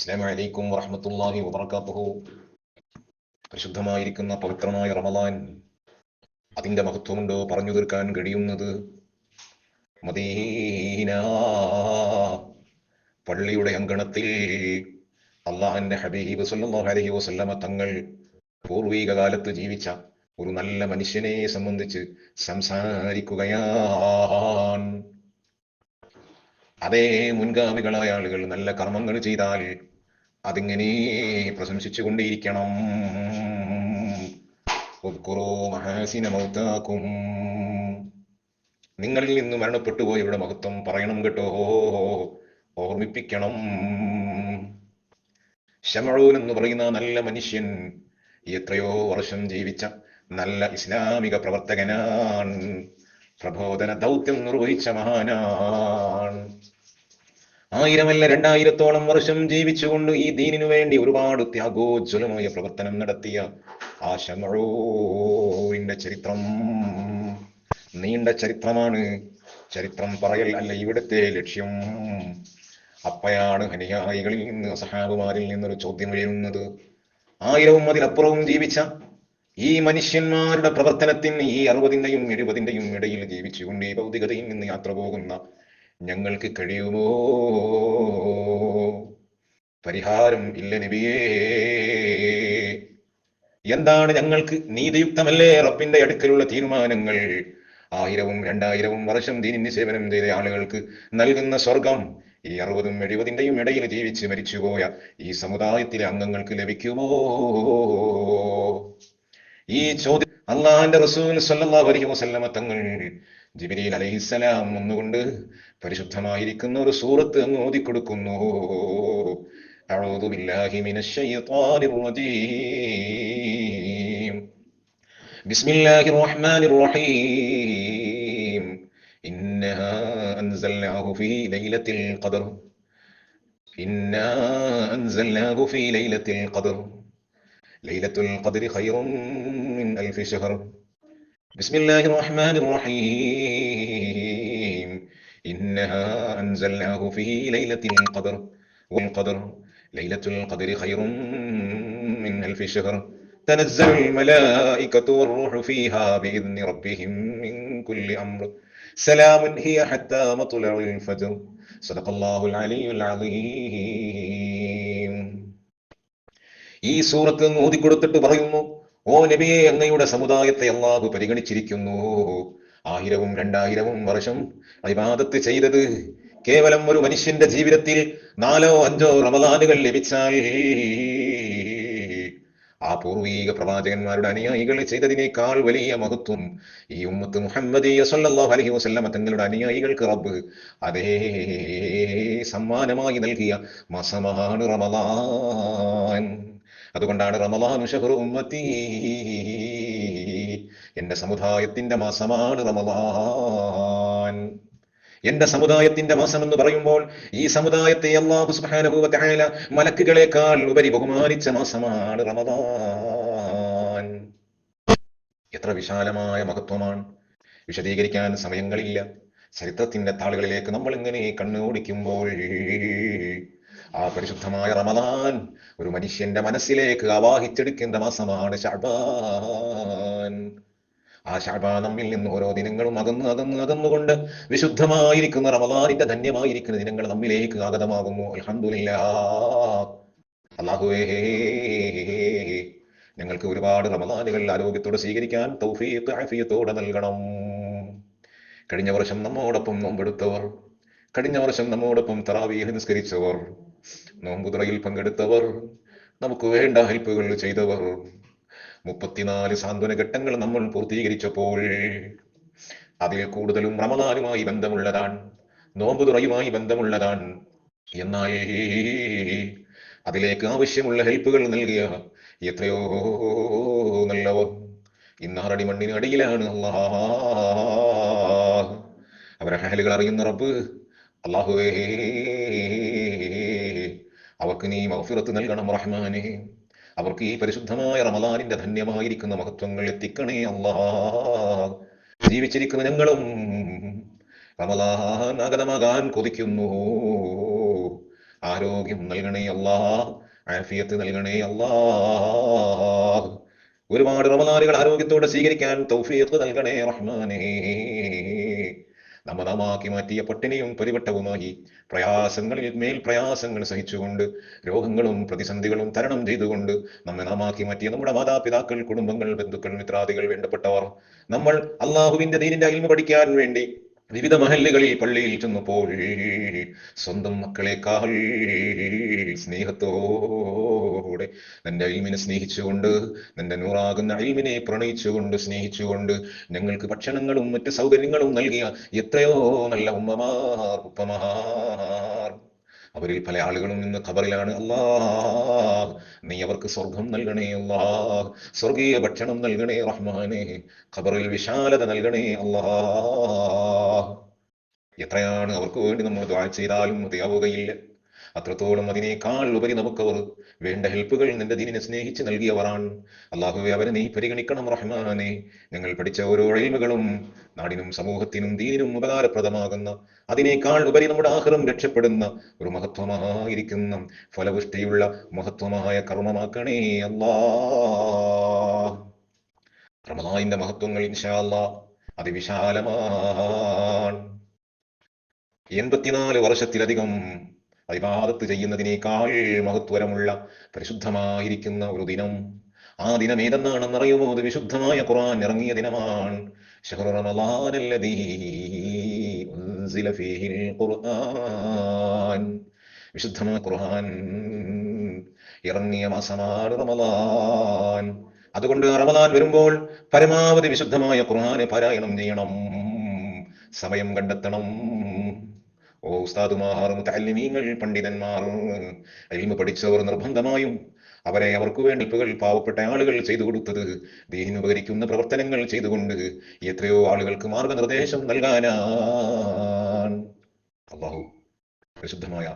അസ്സാം വലൈക്കും വറഹമത്തല്ലാഹി വബർക്കാത്തുഹു പരിശുദ്ധമായിരിക്കുന്ന പവിത്രമായ റമലാൻ അതിന്റെ മഹത്വമുണ്ടോ പറഞ്ഞു തീർക്കാൻ കഴിയുന്നത്? മദീന പള്ളിയുടെ അങ്കണത്തിൽ അള്ളാഹന്റെ ഹബീബ് സല്ലല്ലാഹു അലൈഹി വസല്ലമ തങ്ങൾ പൂർവീക കാലത്ത് ജീവിച്ച ഒരു നല്ല മനുഷ്യനെ സംബന്ധിച്ച് സംസാരിക്കുകയാണ്. അതേ മുൻഗാമികളായ ആളുകൾ നല്ല കർമ്മങ്ങൾ ചെയ്താൽ അതിങ്ങനെ പ്രശംസിച്ചു കൊണ്ടേയിരിക്കണം നിങ്ങളിൽ നിന്ന് മരണപ്പെട്ടു പോയവരുടെ മഹത്വം പറയണം കേട്ടോ. ഓർമ്മിപ്പിക്കണം. ഷമഴൂൻ എന്ന് പറയുന്ന നല്ല മനുഷ്യൻ എത്രയോ വർഷം ജീവിച്ച നല്ല ഇസ്ലാമിക പ്രവർത്തകനാണ്. പ്രബോധന ദൗത്യം നിർവഹിച്ച മഹാനാണ്. ആയിരമല്ല രണ്ടായിരത്തോളം വർഷം ജീവിച്ചുകൊണ്ട് ഈ ദീനിനു വേണ്ടി ഒരുപാട് ത്യാഗോജ്വലമായ പ്രവർത്തനം നടത്തിയ ആ ചരിത്രം. നീണ്ട ചരിത്രമാണ്. ചരിത്രം പറയൽ അല്ല ഇവിടുത്തെ ലക്ഷ്യം. അപ്പയാണ് അനുയായികളിൽ നിന്ന് സഹാബുമാരിൽ നിന്നൊരു ചോദ്യം ഉയരുന്നത്. ആയിരവും അതിലപ്പുറവും ജീവിച്ച ഈ മനുഷ്യന്മാരുടെ പ്രവർത്തനത്തിന് ഈ അറുപതിന്റെയും എഴുപതിന്റെയും ഇടയിൽ ജീവിച്ചുകൊണ്ട് ഈ ഭൗതികതയിൽ നിന്ന് യാത്ര പോകുന്ന ഞങ്ങൾക്ക് കഴിയുമോ? പരിഹാരം ഇല്ല നബിയേ. എന്താണ് ഞങ്ങൾക്ക് നീതിയുക്തമല്ലേ? റബ്ബിന്റെ അടുക്കലുള്ള തീരുമാനങ്ങൾ. ആയിരവും രണ്ടായിരവും വർഷം ദീനിന് സേവനം ചെയ്ത ആളുകൾക്ക് നൽകുന്ന സ്വർഗം ഈ അറുപതും എഴുപതിന്റെയും ഇടയിൽ ജീവിച്ച് മരിച്ചുപോയ ഈ സമുദായത്തിലെ അംഗങ്ങൾക്ക് ലഭിക്കുമോ? ഈ ചോദ്യം അള്ളാഹിന്റെ റസൂൽ സല്ലല്ലാഹു അലൈഹി വസല്ലമ തങ്ങൾ ജിബ്രീൽ അലൈഹിസ്സലാം ഒന്നുകൊണ്ട് പരിശുദ്ധമായിരിക്കുന്ന ഒരു സൂറത്ത് അങ്ങ് ഓതിക്കൊടുക്കുന്നു أعوذ بالله من الشيطان الرجيم بسم الله الرحمن الرحيم إنا أنزلناه في ليلة القدر إنا أنزلناه في ليلة القدر ليلة القدر خير من ألف شهر. بسم الله الرحمن الرحيم. إنها أنزلناه في ليلة القدر. والقدر ليلة القدر خير من ألف شهر. تنزل الملائكة والروح فيها بإذن ربهم من كل أمر. سلام هي حتى مطلع الفجر. صدق الله العلي العظيم. ഈ സൂറത്ത് ഓതിക്കൊടുത്തിട്ട് പറയുന്നു ഓ നബിയെ അങ്ങയുടെ സമുദായത്തെ അള്ളാഹു പരിഗണിച്ചിരിക്കുന്നു. ആയിരവും രണ്ടായിരവും വർഷം അഭിവാദത്ത് ചെയ്തത് കേവലം ഒരു മനുഷ്യന്റെ ജീവിതത്തിൽ നാലോ അഞ്ചോ റമദാനുകൾ ലഭിച്ചാൽ ആ പൂർവീക പ്രവാചകന്മാരുടെ അനുയായികൾ ചെയ്തതിനേക്കാൾ വലിയ മഹത്വം ഈ ഉമ്മത്ത് മുഹമ്മദ് സല്ലല്ലാഹു അലൈഹി വസല്ലമ തങ്ങളുടെ അനുയായികൾക്ക് റബ്ബ് അതേ സമ്മാനമായി നൽകിയ മാസമാണ് റമദാൻ. അതുകൊണ്ടാണ് ഉമ്മത്തി. എന്റെ സമുദായത്തിന്റെ മാസമാണ് റമലാൻ എന്റെ സമുദായത്തിന്റെ മാസം എന്ന് പറയുമ്പോൾ ഈ സമുദായത്തെ അള്ളാഹു തആല മലക്കുകളെക്കാൾ ഉപരി ബഹുമാനിച്ച മാസമാണ് റമദാൻ. എത്ര വിശാലമായ മഹത്വമാണ്. വിശദീകരിക്കാൻ സമയങ്ങളില്ല. ചരിത്രത്തിന്റെ താളുകളിലേക്ക് നമ്മൾ ഇങ്ങനെ കണ്ണോടിക്കുമ്പോൾ ആ പരിശുദ്ധമായ റമദാൻ ഒരു മനുഷ്യന്റെ മനസ്സിലേക്ക് ആവാഹിച്ചെടുക്കേണ്ട മാസമാണ് ഷാബാൻ. ആ ഷാബാൻ നമ്മിൽ നിന്ന് ഓരോ ദിനങ്ങളും അകന്ന് അകന്ന് അകന്നുകൊണ്ട് വിശുദ്ധമായിരിക്കുന്ന റമദാനിന്റെ ധന്യമായിരിക്കുന്ന ദിനങ്ങൾ നമ്മിലേക്ക് ആഗതമാകുന്നു. അൽഹംദുലില്ലാ. അള്ളാഹുവേ ഞങ്ങൾക്ക് ഒരുപാട് റമദാനുകൾ ആരോഗ്യത്തോടെ സ്വീകരിക്കാൻ തൗഫീഖ് നൽകണം. കഴിഞ്ഞ വർഷം നമ്മോടൊപ്പം നോമ്പെടുത്തവർ കഴിഞ്ഞ വർഷം നമ്മോടൊപ്പം തറാവീഹ് നിസ്കരിച്ചവർ നോമ്പുതുറയിൽ പങ്കെടുത്തവർ നമുക്ക് വേണ്ട ഹെൽപ്പുകൾ ചെയ്തവർ. മുപ്പത്തിനാല് സാന്ത്വന ഘട്ടങ്ങൾ നമ്മൾ പൂർത്തീകരിച്ചപ്പോൾ അതിൽ കൂടുതലും റമദാനുമായി ബന്ധമുള്ളതാണ് നോമ്പുതുറയുമായി ബന്ധമുള്ളതാണ്. എന്നായേ അതിലേക്ക് ആവശ്യമുള്ള ഹെൽപ്പുകൾ നൽകിയ എത്രയോ നല്ലവർ ഇന്നാറടി മണ്ണിന് അടിയിലാണ് അല്ലാ അവരെ ഹലുകൾ അറിയുന്ന റബ്ബ് അള്ളാഹുവേ അവർക്ക് നീ മൗഫിറത്ത് നൽകണം റഹ്മാനെ. അവർക്ക് ഈ പരിശുദ്ധമായ റമദാനിന്റെ ധന്യമായിരിക്കുന്ന മഹത്വങ്ങൾ എത്തിക്കണേ അല്ലാ ജീവിച്ചിരിക്കുന്ന ഞങ്ങളും റമദാൻ ആഗതമാകാൻ കൊതിക്കുന്നു. ആരോഗ്യം നൽകണേ അല്ലാ ആഫിയത്ത് നൽകണേ അല്ലാ ഒരുപാട് റമദാനുകൾ ആരോഗ്യത്തോടെ സ്വീകരിക്കാൻ തൗഫീഖ് നൽകണേ റഹ്മാനേ. നമ്മ നാമാക്കി മാറ്റിയ പട്ടിണിയും പരിവട്ടവുമായി പ്രയാസങ്ങളിൽ മേൽ പ്രയാസങ്ങൾ സഹിച്ചുകൊണ്ട് രോഗങ്ങളും പ്രതിസന്ധികളും തരണം ചെയ്തുകൊണ്ട് നമ്മെ നാമാക്കി മാറ്റിയ നമ്മുടെ മാതാപിതാക്കൾ കുടുംബങ്ങൾ ബന്ധുക്കൾ മിത്രാദികൾ വേണ്ടപ്പെട്ടവർ നമ്മൾ അള്ളാഹുവിന്റെ ദീനിന്റെ അയിൽമ പഠിക്കാൻ വേണ്ടി വിവിധ മഹല്ലുകളിൽ പള്ളിയിൽ ചെന്നപ്പോൾ സ്വന്തം മക്കളെക്കാൾ സ്നേഹത്തോടെ നിന്റെ അയിമിനെ സ്നേഹിച്ചുകൊണ്ട് നിന്റെ നൂറാകുന്ന അയിമിനെ പ്രണയിച്ചുകൊണ്ട് സ്നേഹിച്ചുകൊണ്ട് ഞങ്ങൾക്ക് ഭക്ഷണങ്ങളും മറ്റ് സൗകര്യങ്ങളും നൽകിയ എത്രയോ നല്ല ഉമ്മമാർ ഉപ്പമാർ അവരിൽ പല ആളുകളും ഇന്ന് ഖബറിലാണ് അള്ളാഹ് നീ അവർക്ക് സ്വർഗം നൽകണേ അള്ളാഹ് സ്വർഗീയ ഭക്ഷണം നൽകണേ റഹ്മാനെ ഖബറിൽ വിശാലത നൽകണേ അള്ളാഹ് എത്രയാണ് അവർക്ക് വേണ്ടി നമ്മൾ ദ്വാ ചെയ്താലും മതിയാവുകയില്ല. അത്രത്തോളം അതിനേക്കാൾ ഉപരി നമുക്കവർ വേണ്ട ഹെൽപ്പുകൾ നിന്റെ ദീനിനെ സ്നേഹിച്ച് നൽകിയവരാണ്. അള്ളാഹുവെ അവരെ നീ പരിഗണിക്കണം റഹ്മാനെ. ഞങ്ങൾ പഠിച്ച ഓരോ അഴിമകളും നാടിനും സമൂഹത്തിനും ദീനിനും ഉപകാരപ്രദമാകുന്ന അതിനേക്കാൾ ഉപരി നമ്മുടെ ആഹ്റം രക്ഷപ്പെടുന്ന ഒരു മഹത്വമായിരിക്കുന്ന ഫലപുഷ്ടിയുള്ള മഹത്വമായ കർമ്മമാക്കണേ അല്ലാ. റമദാനിന്റെ മഹത്വങ്ങൾ ഇൻഷാല്ല അതിവിശാലമാണ്. എൺപത്തിനാല് വർഷത്തിലധികം അഭിവാദത്ത് ചെയ്യുന്നതിനേക്കാൾ മഹത്വരമുള്ള പരിശുദ്ധമായിരിക്കുന്ന ഒരു ദിനം. ആ ദിനം ഏതെന്നാണെന്ന് അറിയുമോ അത് വിശുദ്ധമായ ഖുർആൻ ഇറങ്ങിയ ദിനമാണ്. വിശുദ്ധമായ ഖുർആൻ ഇറങ്ങിയ മാസമാണ് റമലാൻ അതുകൊണ്ട് റമളാൻ വരുമ്പോൾ പരമാവധി വിശുദ്ധമായ ഖുർആനെ പാരായണം ചെയ്യണം. സമയം കണ്ടെത്തണം. ഓ ഉസ്താദുമാർ മുത്തല്ലിമീങ്ങൾ പണ്ഡിതന്മാർ അലിമ പഠിച്ചവർ നിർബന്ധമായും അവരെ അവർക്ക് വേണ്ടി ഇപ്പുകൾ പാവപ്പെട്ട ആളുകൾ ചെയ്തു കൊടുത്തത് ദീനിന് ഉപകരിക്കുന്ന പ്രവർത്തനങ്ങൾ ചെയ്തുകൊണ്ട് എത്രയോ ആളുകൾക്ക് മാർഗനിർദ്ദേശം നൽകാനാ അള്ളാഹു. പരിശുദ്ധമായ